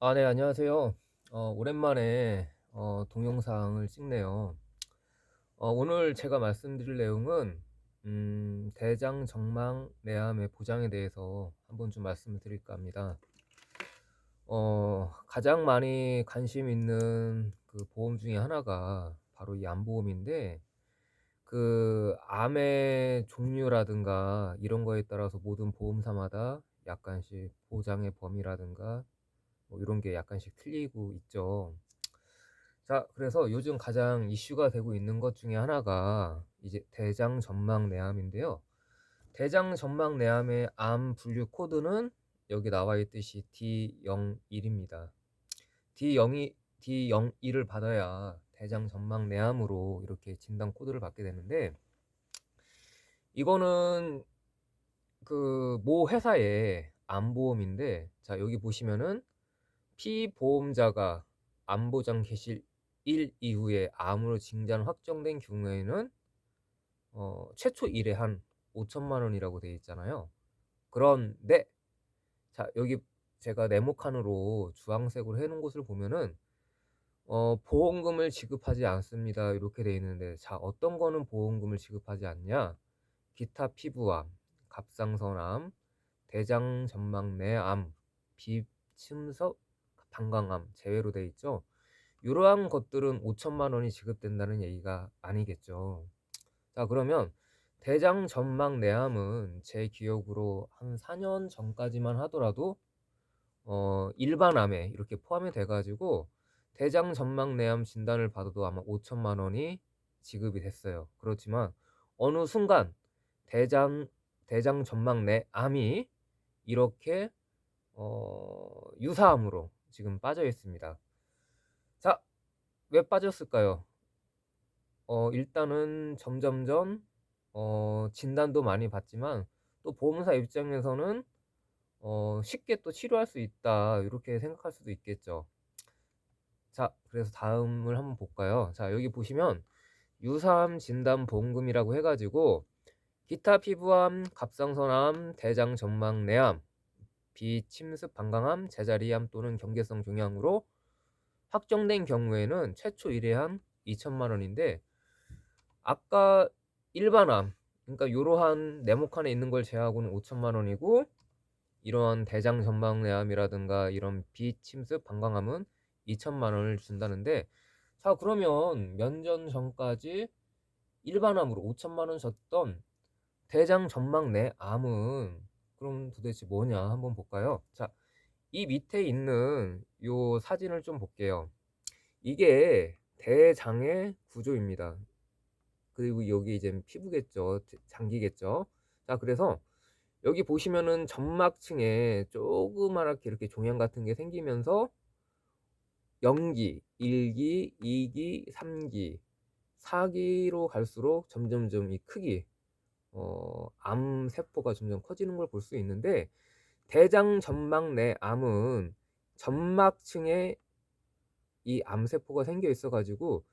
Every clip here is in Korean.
아, 네, 안녕하세요. 어, 오랜만에 어, 동영상을 찍네요. 어, 오늘 제가 말씀드릴 내용은 음, 대장 정막 내암의 보장에 대해서 한번 좀 말씀을 드릴까 합니다. 어, 가장 많이 관심 있는 그 보험 중에 하나가 바로 이 암보험인데 그 암의 종류라든가 이런 거에 따라서 모든 보험사마다 약간씩 보장의 범위라든가 뭐 이런 게 약간씩 틀리고 있죠. 자, 그래서 요즘 가장 이슈가 되고 있는 것 중에 하나가 이제 대장 점막 내암인데요. 대장 점막 내암의 암 분류 코드는 여기 나와 있듯이 D01입니다. D02, D01을 받아야 대장 점막 내암으로 이렇게 진단 코드를 받게 되는데 이거는 그 모 회사의 암보험인데 자 여기 보시면은 피보험자가 암보장 개시 1 이후에 암으로 진단 확정된 경우에는 어, 최초 1회 한 5천만 원이라고 되어 있잖아요. 그런데 자 여기 제가 네모칸으로 주황색으로 해놓은 곳을 보면은 어, 보험금을 지급하지 않습니다. 이렇게 되어 있는데 자 어떤 거는 보험금을 지급하지 않냐? 기타 피부암, 갑상선암, 대장 전막내암, 비침석 방광암 제외로 되어 있죠. 이러한 것들은 5천만 원이 지급된다는 얘기가 아니겠죠. 자, 그러면 대장 점막 내암은 제 기억으로 한 4년 전까지만 하더라도 어, 일반 암에 이렇게 포함이 돼가지고 대장 점막 내암 진단을 받아도 아마 5천만 원이 지급이 됐어요. 그렇지만 어느 순간 대장 대장 점막 내암이 이렇게 어, 유사암으로 지금 빠져 있습니다. 자, 왜 빠졌을까요? 어, 일단은 점점점 어, 진단도 많이 받지만 또 보험사 입장에서는 어, 쉽게 또 치료할 수 있다 이렇게 생각할 수도 있겠죠. 자, 그래서 다음을 한번 볼까요? 자, 여기 보시면 유사암 진단 보험금이라고 해가지고 기타 피부암, 갑상선암, 대장 점막 내암, 비침습 방광암, 제자리암 또는 경계성 종양으로 확정된 경우에는 최초 1회 한 2천만 원인데 아까 일반암 그러니까 이러한 네모칸에 있는 걸 제외하고는 5천만 원이고 이러한 대장 전방내암이라든가 이런 비침습 방광암은 2천만 원을 준다는데 자 그러면 몇년 전까지 일반암으로 5천만 원 줬던 대장 전막내암은 그럼 도대체 뭐냐 한번 볼까요? 자, 이 밑에 있는 요 사진을 좀 볼게요. 이게 대장의 구조입니다. 그리고 여기 이제 피부겠죠. 장기겠죠. 자, 그래서 여기 보시면은 점막층에 조그맣게 이렇게 종양 같은 게 생기면서 0기, 1기, 2기, 3기, 4기로 갈수록 점점점 이 크기, 어, 암 세포가 점점 커지는 걸 볼 수 있는데 대장 점막 내 암은 점막층에 이 암세포가 생겨 있어 가지고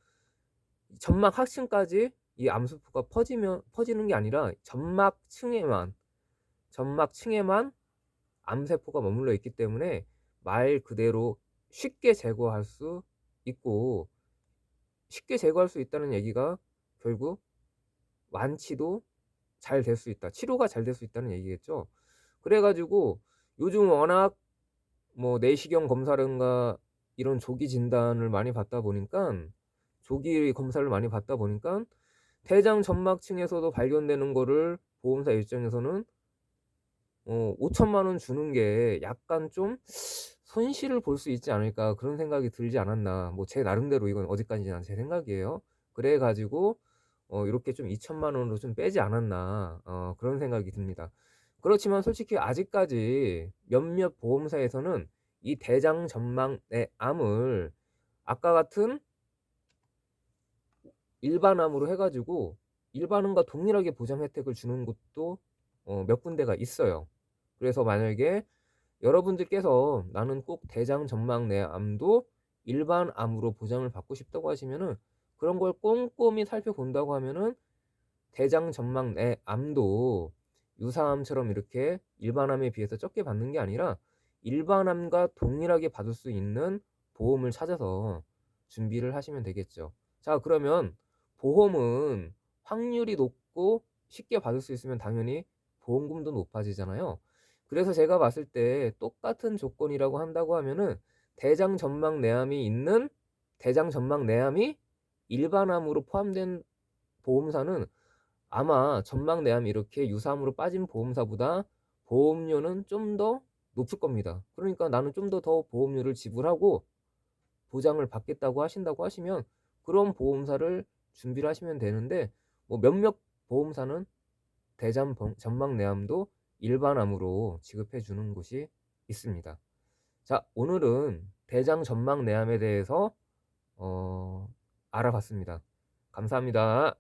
점막 하층까지 이 암세포가 퍼지면 퍼지는 게 아니라 점막층에만 점막층에만 암세포가 머물러 있기 때문에 말 그대로 쉽게 제거할 수 있고 쉽게 제거할 수 있다는 얘기가 결국 완치도 잘 될 수 있다. 치료가 잘 될 수 있다는 얘기겠죠. 그래가지고 요즘 워낙 뭐 내시경 검사라든가 이런 조기 진단을 많이 받다 보니까 조기 검사를 많이 받다 보니까 대장 점막층에서도 발견되는 거를 보험사 입장에서는 어, 5천만 원 주는 게 약간 좀 손실을 볼 수 있지 않을까 그런 생각이 들지 않았나 뭐 제 나름대로 이건 어디까지나 제 생각이에요 그래 가지고 어, 이렇게 좀 2천만 원으로 좀 빼지 않았나 어, 그런 생각이 듭니다 그렇지만 솔직히 아직까지 몇몇 보험사에서는 이 대장 전망의 암을 아까 같은 일반암으로 해가지고 일반암과 동일하게 보장 혜택을 주는 곳도 어, 몇 군데가 있어요. 그래서 만약에 여러분들께서 나는 꼭 대장 전막 내암도 일반 암으로 보장을 받고 싶다고 하시면은 그런 걸 꼼꼼히 살펴본다고 하면은 대장 전막 내 암도 유사암처럼 이렇게 일반암에 비해서 적게 받는 게 아니라 일반암과 동일하게 받을 수 있는 보험을 찾아서 준비를 하시면 되겠죠. 자 그러면 보험은 확률이 높고 쉽게 받을 수 있으면 당연히 보험금도 높아지잖아요. 그래서 제가 봤을 때 똑같은 조건이라고 한다고 하면은 대장 전막 내암이 있는 대장 전막 내암이 일반암으로 포함된 보험사는 아마 전막 내암이 이렇게 유사암으로 빠진 보험사보다 보험료는 좀 더 높을 겁니다. 그러니까 나는 좀 더 더 보험료를 지불하고 보장을 받겠다고 하신다고 하시면 그런 보험사를 준비를 하시면 되는데 뭐 몇몇 보험사는 대장 범- 전막 내암도 일반암으로 지급해 주는 곳이 있습니다. 자, 오늘은 대장 전막 내암에 대해서 어, 알아봤습니다. 감사합니다.